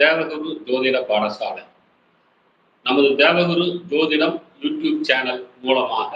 தேவகுரு ஜோதிட பாடசாலை. நமது தேவகுரு ஜோதிடம் யூடியூப் சேனல் மூலமாக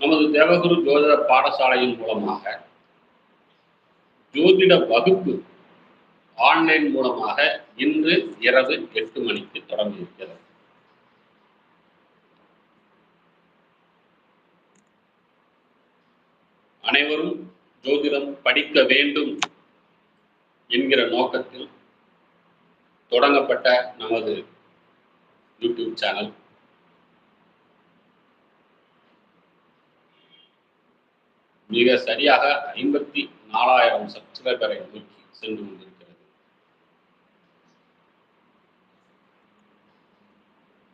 நமது தேவகுரு ஜோதிட பாடசாலையின் மூலமாக ஜோதிட வகுப்பு ஆன்லைன் மூலமாக இன்று இரவு எட்டு மணிக்கு தொடங்கியிருக்கிறது. அனைவரும் ஜோதிடம் படிக்க வேண்டும் என்கிற நோக்கத்தில் தொடங்கப்பட்ட நமது யூடியூப் சேனல். மிக சரியாக ஐம்பத்தி நாலாயிரம் சப்ஸ்கிரைபரை நோக்கி சென்று கொண்டிருக்கிறது.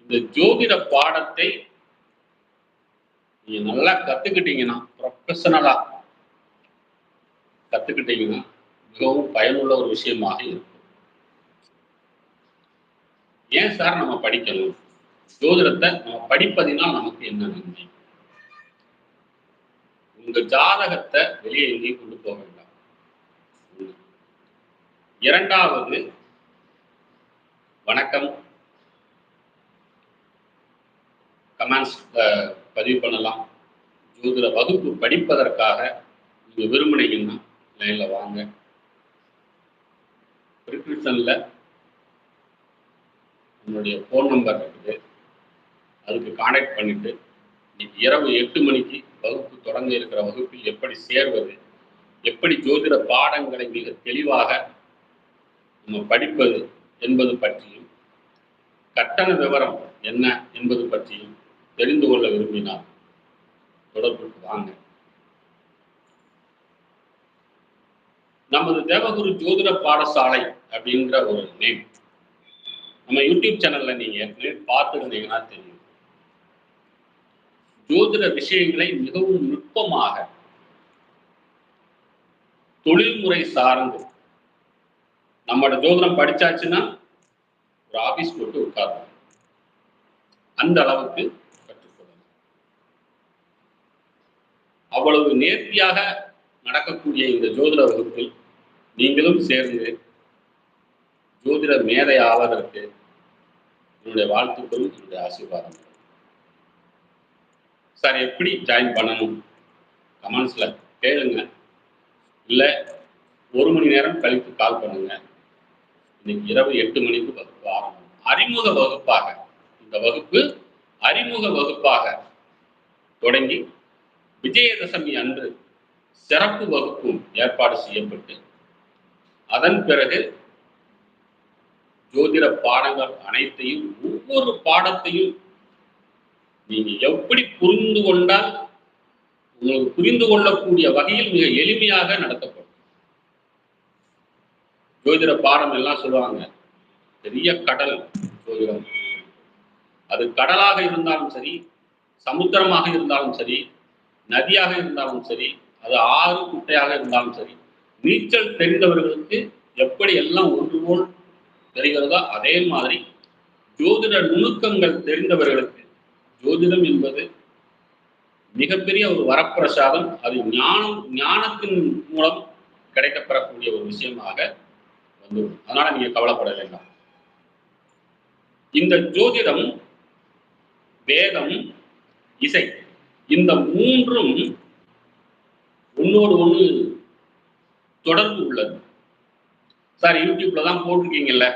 இந்த ஜோதிட பாடத்தை நீங்க நல்லா கத்துக்கிட்டீங்கன்னா ப்ரொஃபஷனலா கத்துக்கிட்டீங்கன்னா மிகவும் பயனுள்ள ஒரு விஷயமாக இருக்கும். ஏன் சார் நம்ம படிக்கணும்? ஜோதிடத்தை நம்ம படிப்பதினால் நமக்கு என்ன நன்மை? உங்க ஜாதகத்தை வெளியே எங்கேயும் கொண்டு போக வேண்டாம். இரண்டாவது வணக்கம். கமெண்ட்ஸ் பதிவு பண்ணலாம். ஜோதிட வகுப்பு படிப்பதற்காக நீங்க விரும்புனீங்கன்னா லைன்ல வாங்க. ப்ரிஸ்கிரிப்ஷன்ல உங்களுடைய ஃபோன் நம்பர் இருக்குது. அதுக்கு காண்டாக்ட் பண்ணிட்டு இன்னைக்கு இரவு எட்டு மணிக்கு வகுப்பு தொடங்க இருக்கிற வகுப்பில் எப்படி சேர்வது எப்படி ஜோதிட பாடங்களை மிக தெளிவாக நம்ம படிப்பது என்பது பற்றியும் கட்டண விவரம் என்ன என்பது பற்றியும் தெரிந்து கொள்ள விரும்பினால் தொடர்புக்கு வாங்க. நமது தேவகுரு ஜோதிட பாடசாலை அப்படின்ற ஒரு நேம் நம்ம யூடியூப் சேனல்ல நீங்க ஏற்கனவே பார்த்துருந்தீங்கன்னா தெரியும். ஜோதிட விஷயங்களை மிகவும் நுட்பமாக தொழில்முறை சார்ந்து நம்மளோட ஜோதிடம் படிச்சாச்சுன்னா ஒரு ஆபீஸ் போட்டு உட்காரணும். அந்த அளவுக்கு கற்றுக்கொள்ளணும். அவ்வளவு நேர்த்தியாக நடக்கக்கூடிய இந்த ஜோதிட வகுப்பில் நீங்களும் சேர்ந்து ஜோதிட மேதை ஆவதற்கு என்னுடைய வாழ்த்துக்களும் என்னுடைய ஆசீர்வாதம். சார் எப்படி ஜாயின் பண்ணணும்? கமெண்ட்ஸில் கேளுங்க. இல்லை ஒரு மணி நேரம் கழித்து கால் பண்ணுங்க. இன்னைக்கு இரவு எட்டு மணிக்கு வகுப்பு ஆரம்பம். அறிமுக வகுப்பாக இந்த வகுப்பு அறிமுக வகுப்பாக தொடங்கி விஜயதசமி அன்று சிறப்பு வகுப்பும் ஏற்பாடு செய்யப்பட்டு அதன் பிறகு ஜோதிட பாடங்கள் அனைத்தையும் ஒவ்வொரு பாடத்தையும் நீங்க எப்படி புரிந்து கொண்டால் உங்களுக்கு புரிந்து கொள்ளக்கூடிய வகையில் மிக எளிமையாக நடத்தப்படும். ஜோதிட பாடம் எல்லாம் சொல்லுவாங்க பெரிய கடல் ஜோதிடம். அது கடலாக இருந்தாலும் சரி சமுத்திரமாக இருந்தாலும் சரி நதியாக இருந்தாலும் சரி அது ஆறு குட்டையாக இருந்தாலும் சரி நீச்சல் தெரிந்தவர்களுக்கு எப்படி எல்லாம் ஒன்று போல் தெரிகிறதோ? அதே மாதிரி ஜோதிட நுணுக்கங்கள் தெரிந்தவர்களுக்கு ஜோதிடம் என்பது மிகப்பெரிய ஒரு வரப்பிரசாதம். அது ஞானம் ஞானத்தின் மூலம் கிடைக்கப்பெறக்கூடிய ஒரு விஷயமாக வந்துவிடும். அதனால நீங்க கவலைப்பட வேண்டாம் இந்த ஜோதிடம் வேதம் இசை இந்த மூன்றும் ஒன்னோடு ஒன்று தொடர்பு உள்ளது. சார் யூடியூப்ல தான் போட்டிருக்கீங்கல்ல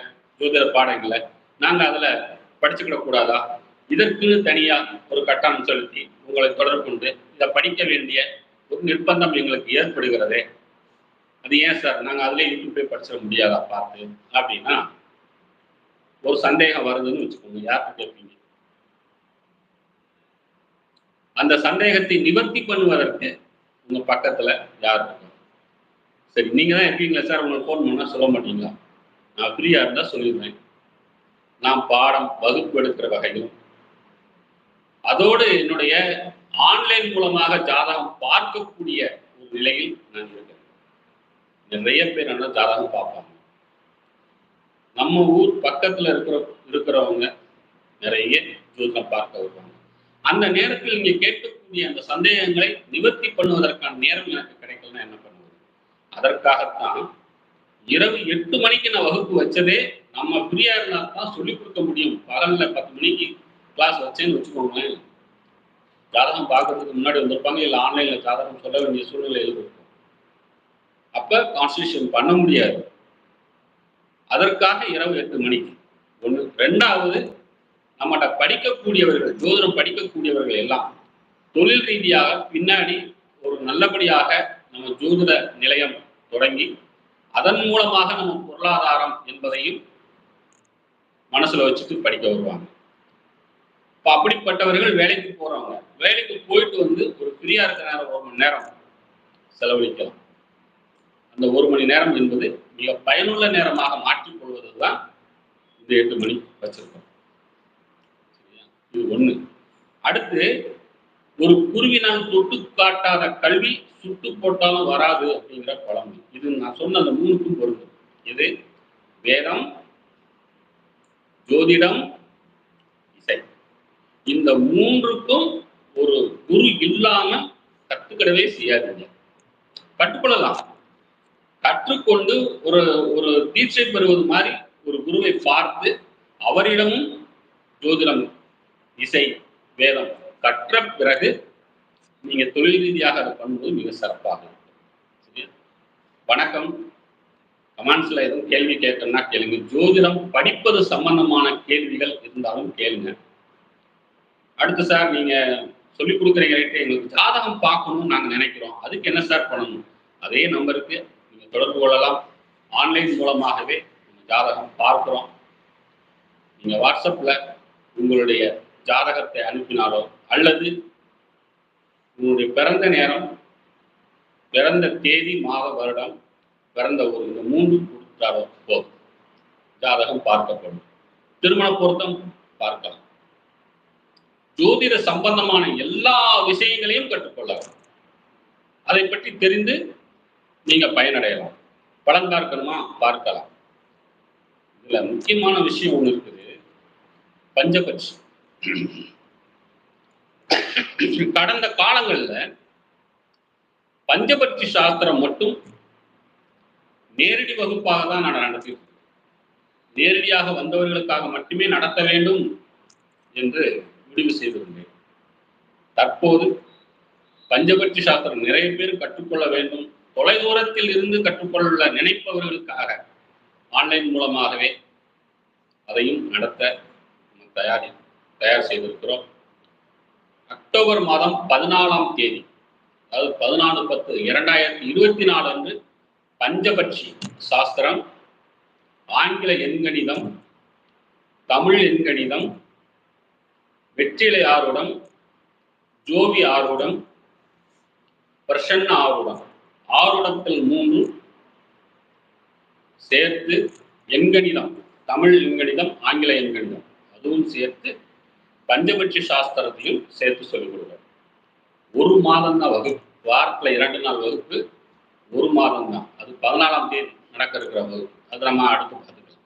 ஜோதிட பாடங்களை. நாங்க அதுல படிச்சுக்கிட கூடாதா? இதற்கு தனியா ஒரு கட்டணம் செலுத்தி உங்களை தொடர்பு கொண்டு இதை படிக்க வேண்டிய ஒரு நிர்பந்தம் எங்களுக்கு ஏற்படுகிறதே. அது ஏன் சார்? நாங்கள் அதிலே யூடியூப்ல படிச்சிட முடியாதா பார்த்து? அப்படின்னா ஒரு சந்தேகம் வருதுன்னு வச்சுக்கோங்க யாருக்கு கேட்பீங்க? அந்த சந்தேகத்தை நிவர்த்தி பண்ணுவதற்கு உங்க பக்கத்துல யார் இருக்கும் சரி நீங்க தான் இருப்பீங்களா சார் உங்களுக்கு ஃபோன் பண்ணா சொல்ல மாட்டீங்களா? நான் ஃப்ரீயா இருந்தா சொல்லிடுவேன் நான் பாடம் வகுப்பு எடுக்கிற வகையிலும். அதோடு என்னுடைய ஆன்லைன் மூலமாக ஜாதகம் பார்க்கக்கூடிய ஒரு நிலையில் நான் இருக்கிறேன் நிறைய பேர் என்ன ஜாதகம் பார்ப்பாங்க. நம்ம ஊர் பக்கத்துல இருக்கிற இருக்கிறவங்க நிறைய ஜோதிடம் பார்க்க வருவாங்க. அந்த நேரத்தில் நீங்க கேட்கக்கூடிய அந்த சந்தேகங்களை நிவர்த்தி பண்ணுவதற்கான நேரம் எனக்கு கிடைக்கலன்னா என்ன அதற்காகத்தான் இரவு எட்டு மணிக்கு நான் வகுப்பு வச்சதே நம்ம ஃப்ரீயா இருந்தா தான் சொல்லிக் கொடுக்க முடியும். பகல்ல பத்து மணிக்கு கிளாஸ் வச்சேன்னு வச்சுக்கோங்களேன். ஜாதகம் பார்க்கறதுக்கு முன்னாடி வந்திருப்பாங்க இல்லை ஆன்லைன்ல ஜாதகம் சொல்ல வேண்டிய சூழ்நிலையில் இருக்கும். அப்ப கான்ஸ்டியூஷன் பண்ண முடியாது. அதற்காக இரவு எட்டு மணிக்கு. ஒண்ணு. ரெண்டாவது நம்மகிட்ட படிக்கக்கூடியவர்கள் ஜோதிடம் படிக்கக்கூடியவர்கள் எல்லாம் தொழில் ரீதியாக பின்னாடி ஒரு நல்லபடியாக நம்ம ஜோதிட நிலையம் தொடங்கி அதன் மூலமாக நம்ம பொருளாதாரம் என்பதையும் மனசுல வச்சுட்டு படிக்க வருவாங்க. இப்போ அப்படிப்பட்டவர்கள் வேலைக்கு போறவங்க வேலைக்கு போயிட்டு வந்து ஒரு ஃப்ரீயா இருக்கிற நேரம் ஒரு மணி நேரம் செலவழிக்கலாம். அந்த ஒரு மணி நேரம் என்பது மிக பயனுள்ள நேரமாக மாற்றிக்கொள்வது தான் இந்த எட்டு மணி வச்சிருக்கோம். இது ஒண்ணு. அடுத்து ஒரு குருவினால் தொட்டு காட்டாத கல்வி சுட்டு போட்டாலும் வராது அப்படிங்கிற பழமொழி. இது நான் சொன்ன அந்த மூணுக்கும் பொருந்தும். இது வேதம் ஜோதிடம் இசை. இந்த மூன்றுக்கும் ஒரு குரு இல்லாம கத்துக்கிடவே செய்யாதீங்க. கற்றுக்கொள்ளலாம். கற்றுக்கொண்டு ஒரு ஒரு தீட்சை பெறுவது மாதிரி ஒரு குருவை பார்த்து அவரிடமும் ஜோதிடம் இசை வேதம் கற்ற பிறகு நீங்க தொழில் ரீதியாக அதை பண்ணும்போது மிக சிறப்பாக இருக்கும் வணக்கம். கமெண்ட்ஸ்ல எதுவும் கேள்வி கேட்கணும்னா கேளுங்க. ஜோதிடம் படிப்பது சம்பந்தமான கேள்விகள் இருந்தாலும் கேளுங்க. அடுத்து சார் நீங்க சொல்லி கொடுக்குறீங்க எங்களுக்கு ஜாதகம் பார்க்கணும்னு நாங்க நினைக்கிறோம். அதுக்கு என்ன சார் பண்ணணும்? அதே நம்பருக்கு நீங்க தொடர்பு கொள்ளலாம். ஆன்லைன் மூலமாகவே ஜாதகம் பார்க்கிறோம். நீங்க வாட்ஸ்அப்ல உங்களுடைய ஜாதகத்தை அனுப்பினாலோ அல்லது உன்னுடைய பிறந்த நேரம் பிறந்த தேதி மாத வருடம் பிறந்த ஒரு இந்த மூன்று கொடுத்தாலோ போதும் ஜாதகம் பார்க்கப்படும். திருமண பொருத்தம் பார்க்கலாம். ஜோதிட சம்பந்தமான எல்லா விஷயங்களையும் கற்றுக்கொள்ளலாம். அதை பற்றி தெரிந்து நீங்க பயனடையலாம். படம் பார்க்கணுமா பார்க்கலாம். இதுல முக்கியமான விஷயம் ஒண்ணு இருக்குது. பஞ்சபட்சம் கடந்த காலங்கள்ல பஞ்சபட்சி சாஸ்திரம் மட்டும் நேரடி வகுப்பாக தான் நான் நடத்தியிருக்கேன் நேரடியாக வந்தவர்களுக்காக மட்டுமே நடத்த வேண்டும் என்று முடிவு செய்திருந்தேன். தற்போது பஞ்சபட்சி சாஸ்திரம் நிறைய பேர் கற்றுக்கொள்ள வேண்டும். தொலைதூரத்தில் இருந்து கற்றுக்கொள்ள நினைப்பவர்களுக்காக ஆன்லைன் மூலமாகவே அதையும் நடத்த நம்ம தயார் செய்திருக்கிறோம். அக்டோபர் மாதம் பதினாலாம் தேதி அதாவது பதினாலு பத்து இரண்டாயிரத்தி இருபத்தி நாலு அன்று பஞ்சபட்சி சாஸ்திரம் ஆங்கில எண்கணிதம் தமிழ் எண்கணிதம் வெற்றிலை ஆறுடம் ஜோவி ஆறுடம் பிரசன்ன ஆறுடம் ஆருடத்தில் மூன்று சேர்த்து எண்கணிதம் தமிழ் எண்கணிதம் ஆங்கில எண்கணிதம் அதுவும் சேர்த்து பஞ்சபட்சி சாஸ்திரத்தையும் சேர்த்து சொல்லிக் கொடுக்குறோம் ஒரு மாதம் தான் வகுப்பு. வாரத்துல இரண்டு நாள் வகுப்பு ஒரு மாதம் தான் அது பதினாலாம் தேதி நடக்க இருக்கிற வகுப்பு. அது நம்ம அடுத்து பார்த்துக்கலாம்.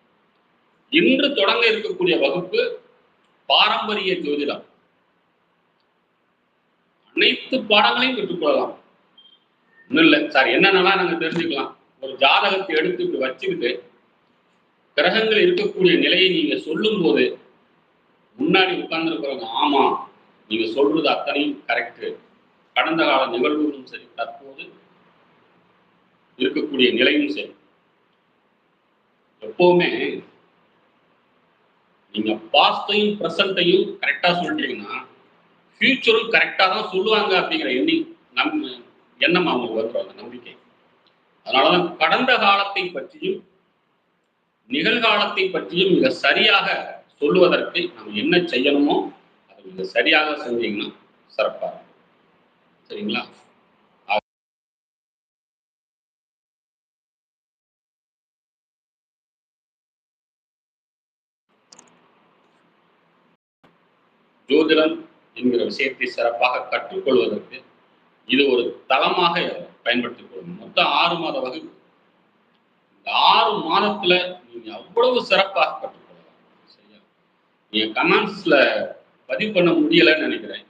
இன்று தொடங்க இருக்கக்கூடிய வகுப்பு பாரம்பரிய ஜோதிடம். அனைத்து பாடங்களையும் கற்றுக்கொள்ளலாம் ஒன்றும் இல்லை. சார் என்னென்னலாம் நாங்க தெரிஞ்சுக்கலாம். ஒரு ஜாதகத்தை எடுத்து இப்படி வச்சுக்கிட்டு கிரகங்கள் இருக்கக்கூடிய நிலையை நீங்க சொல்லும் போது முன்னாடி உட்கார்ந்துருக்கிறவங்க ஆமா நீங்க சொல்றது அத்தனையும் கரெக்டு கடந்த கால நிகழ்வுகளும் சரி தற்போது இருக்கக்கூடிய நிலையும் சரி. எப்பவுமே நீங்க பாஸ்டையும் ப்ரெசண்ட்டையும் கரெக்டா சொல்லிட்டீங்கன்னா ஃபியூச்சரும் கரெக்டா தான் சொல்லுவாங்க அப்படிங்கிற எண்ணி நம் எண்ணம் அவங்களுக்கு வந்துடும் அந்த நம்பிக்கை. அதனாலதான் கடந்த காலத்தை பற்றியும் நிகழ்காலத்தை பற்றியும் மிக சரியாக சொல்லுவதற்கு நம்ம என்ன செய்யணுமோ அதை நீங்கள் சரியாக செஞ்சீங்கன்னா சிறப்பாக சரிங்களா? ஜோதிடம் என்கிற விஷயத்தை சிறப்பாக கற்றுக்கொள்வதற்கு இது ஒரு தளமாக பயன்படுத்திக் கொள்ளும் மொத்தம் ஆறு மாத வகுப்பு. இந்த ஆறு மாதத்துல நீங்க அவ்வளவு சிறப்பாக கற்று நீங்கள் நீங்க கமெண்ட்ஸ்ல பதிவு பண்ண முடியலைன்னு நினைக்கிறேன்.